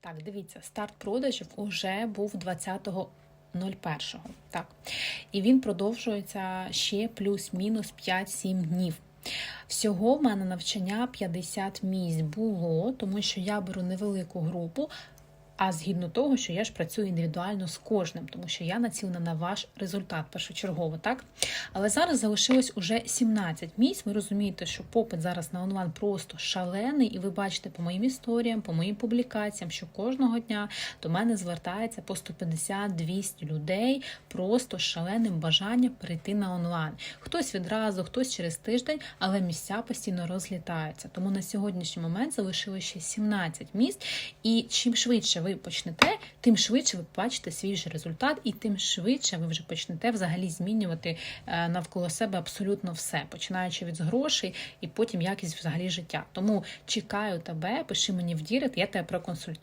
Так, дивіться, старт продажів уже був 20.01. Так. І він продовжується ще плюс-мінус 5-7 днів. Всього в мене навчання 50 місць було, тому що я беру невелику групу. А згідно того, що я ж працюю індивідуально з кожним, тому що я націлена на ваш результат першочергово, так? Але зараз залишилось уже 17 місць. Ви розумієте, що попит зараз на онлайн просто шалений, і ви бачите по моїм історіям, по моїм публікаціям, що кожного дня до мене звертається по 150-200 людей просто з шаленим бажанням перейти на онлайн. Хтось відразу, хтось через тиждень, але місця постійно розлітаються. Тому на сьогоднішній момент залишилось ще 17 місць, і чим швидше ви почнете, тим швидше ви побачите свій же результат, і тим швидше ви вже почнете взагалі змінювати е, навколо себе абсолютно все, починаючи від грошей і потім якість взагалі життя. Тому чекаю тебе, пиши мені в дірект, я тебе проконсультую.